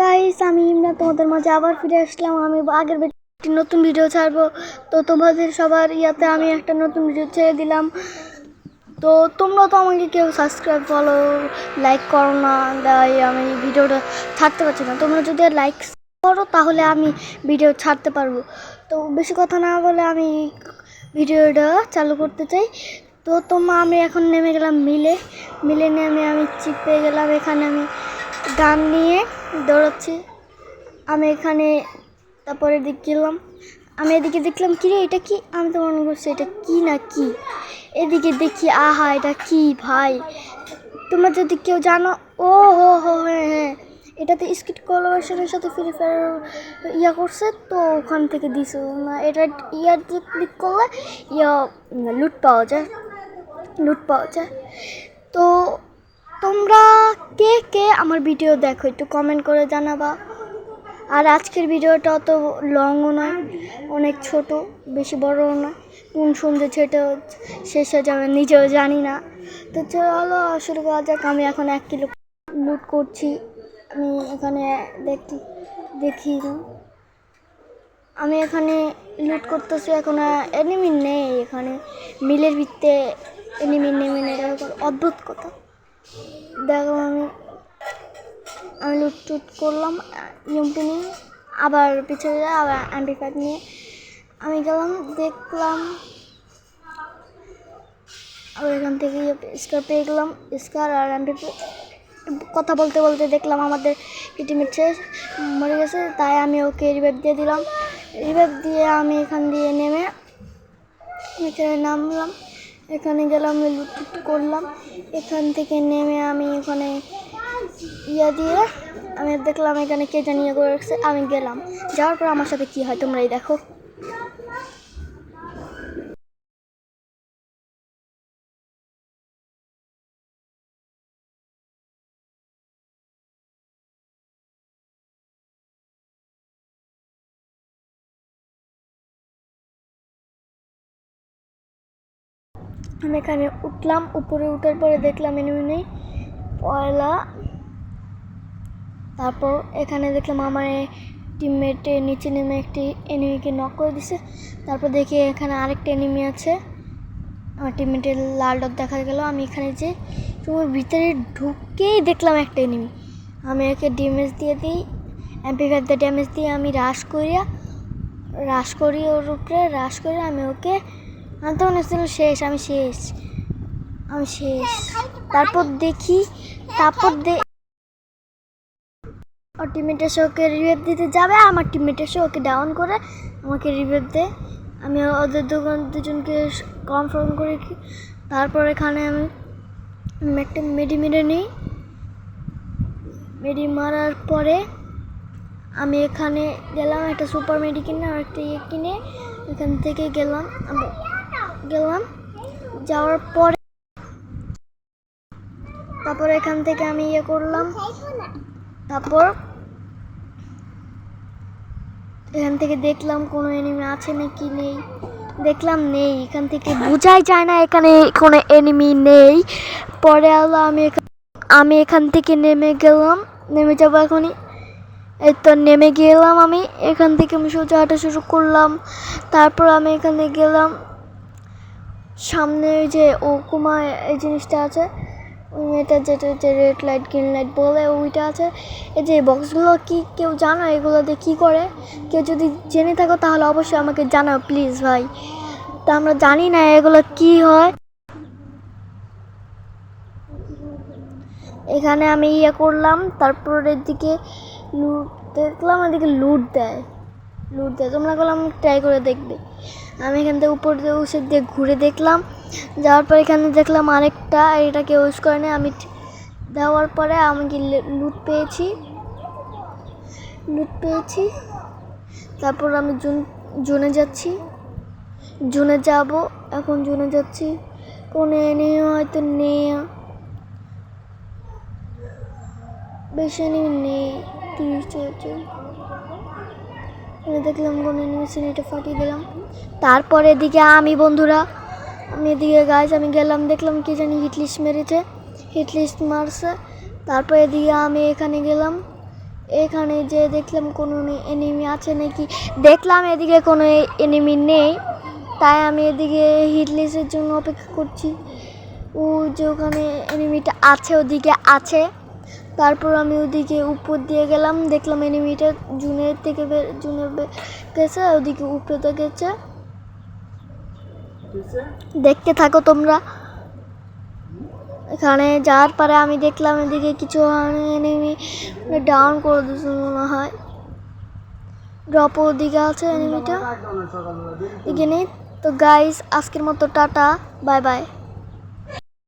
Guys আমি ইমরা তোমাদের মাঝে আবার ফিরে আসলাম। আমি আগের একটি নতুন ভিডিও ছাড়বো। তো তোমাদের সবার ইয়াতে আমি একটা নতুন ভিডিও ছেড়ে দিলাম। তো তোমরা তো আমাকে কেউ সাবস্ক্রাইব ফলো লাইক করো না। তাই আমি ভিডিওটা ছাড়তে পারছি না। তোমরা যদি লাইক করো, তাহলে আমি ভিডিও ছাড়তে পারব। তো বেশি কথা না বলে আমি ভিডিওটা চালু করতে চাই। তো তোমার আমি এখন নেমে গেলাম মিলে। মিলে নেমে আমি চিপে গেলাম। এখানে আমি গান নিয়ে দৌড়াচ্ছি। আমি এখানে তারপরে দিক গেলাম। আমি এদিকে দেখলাম কি রে এটা কি? আমি তো মনে করছি, এটা কি না কি? এদিকে দেখি, আহা, এটা কি ভাই? তোমরা যদি কেউ জানো, ও, হো হো হ্যাঁ হ্যাঁ এটাতে স্কিট কোলাবোরেশনের সাথে ফ্রি ফায়ার ইয়া করছে, তো ওখান থেকে দিছে। না, এটা ইয়ার ক্লিক করলে, ইয়া, লুট পাওয়া যায়, লুট পাওয়া যায়। তো তোমরা কে কে আমার ভিডিও দেখো একটু কমেন্ট করে জানাবা। আর আজকের ভিডিওটা অত লংও নয়, অনেক ছোট, বেশি বড়ও নয়। কোন সন্ধ্যে ছেটে শেষ হয়ে যাবে নিজেও জানি না। তো চলো শুরু করা যাক, আমি এখন এক কিলো লুট করছি। আমি এখানে দেখি দেখি। আমি এখানে লুট করতেছি, এখন এনিমি নেই এখানে। মিলের ভিত্তে এনিমি নেমে নেই অদ্ভুত কথা। দেখো আমি আমি লুটটুট করলাম ইউমপি নিয়ে, আবার পিছনে যাই আবার অ্যাম্পি নিয়ে। আমি গেলাম, দেখলাম, আবার এখান থেকে স্কার পেয়ে গেলাম স্কার আর অ্যাম্পি কথা বলতে বলতে দেখলাম আমাদের টিমের শেষ, মরে গেছে, তাই আমি ওকে রিভাইভ দিয়ে দিলাম। রিভাইভ দিয়ে আমি এখান দিয়ে নেমে, এখানে নামলাম। এখানে গেলাম লুট টুট করলাম। এখান থেকে নেমে আমি এখানে ইয়া দিয়ে আমি দেখলাম এখানে কে জানিয়ে করে রাখছে, আমি গেলাম। যাওয়ার পর আমার সাথে কী হয় তোমরাই দেখো। আমি এখানে উঠলাম, উপরে উঠার পরে দেখলাম এনিমি নেই, পয়লা। তারপর এখানে দেখলাম আমার টিমমেটে নিচে নেমে একটি এনিমিকে নক করে দিছে। তারপর দেখি এখানে আরেকটা এনিমি আছে। আমার টিমমেটের লাল ডট দেখা গেল, আমি এখানে যে তোমার ভিতরে ঢুকেই দেখলাম একটা এনিমি আমি একে ড্যামেজ দিয়ে দিই ফাইভ ড্যামেজ দিয়ে আমি রাশ করিয়া রাশ করি ওর উপরে রাশ করে আমি ওকে আমি তো মনে হচ্ছিল শেষ, আমি শেষ। আমি শেষ। তারপর দেখি, তারপর ওর টিমমেট এসে ওকে রিভেভ দিতে যাবে, আমার টিমমেট এসে ওকে ডাউন করে আমাকে রিভেভ দেয় আমি ওদের দোকান দুজনকে কনফার্ম করে কি তারপর এখানে আমি একটা মেডি মেরে নিই। মেডি মারার পরে আমি এখানে গেলাম, একটা সুপার মেডি কিনে আর একটা ইয়ে কিনে। এখান থেকে গেলাম গেলাম। যাওয়ার পরে তারপর এখান থেকে আমি ইয়ে করলাম। তারপর এখান থেকে দেখলাম কোনো এনিমি আছে নাকি নেই। দেখলাম নেই, এখান থেকে বোঝাই যায় না এখানে কোনো এনিমি নেই। পরে আলো আমি আমি এখান থেকে নেমে গেলাম। নেমে যাব এখনই। এই তো নেমে গেলাম আমি। এখান থেকে আমি সোজা হাঁটা শুরু করলাম। তারপর আমি এখানে গেলাম। সামনে ওই যে ওকুমা এই জিনিসটা আছে এটা যেটা হচ্ছে রেড লাইট গ্রিন লাইট বলে, ওইটা আছে। এই যে বক্সগুলো কি কেউ জানো এগুলো দিয়ে কী করে? কেউ যদি জেনে থাকো তাহলে অবশ্যই আমাকে জানাও প্লিজ ভাই। তা আমরা জানি না এগুলো কি হয়। এখানে আমি ইয়ে করলাম তারপর দিকে লুট দেখলাম এদিকে লুট দেয়। লুট দেয় তোমরা করলাম ট্রাই করে দেখবে। আমি এখান থেকে উপর দিয়ে উসে দিয়ে ঘুরে দেখলাম। যাওয়ার পর এখানে দেখলাম আরেকটা এটা কেউ ইউজ করে আমি দেওয়ার পরে আমি কি লুট পেয়েছি? লুট পেয়েছি। তারপর আমি জুন, জুনে যাচ্ছি। জুনে যাব। এখন জুনে যাচ্ছি। কোনো এনিমি হয়তো নেই। বেশি নেই। তিরিশ চল্লিশ দেখলাম কোনো এনিমি সিনেটা ফাটিয়ে দিলাম। তারপরে এদিকে আমি, বন্ধুরা, আমি এদিকে গাছ আমি গেলাম, দেখলাম কি জানি হিটলিস্ট মেরেছে হিটলিস্ট মারছে। তারপর এদিকে আমি এখানে গেলাম, এখানে যে দেখলাম কোনো এনিমি আছে নাকি। দেখলাম এদিকে কোনো এনিমি নেই, তাই আমি এদিকে হিটলিসের জন্য অপেক্ষা করছি। ও যে ওখানে এনিমিটা আছে, ওদিকে আছে। তারপর আমি ওদিকে উপর দিয়ে গেলাম দেখলাম এনিমিটা জুনের থেকে বের জুনের গেছে ওদিকে উপরেতে গেছে। দেখতে থাকো তোমরা। এখানে যাওয়ার পরে আমি দেখলাম এদিকে কিছু এনিমি ডাউন করে দিয়েছে মনে হয়। ড্রপ ওদিকে আছে এনিমিটা এখানে তো গাইস আজকের মতো টাটা বাই বাই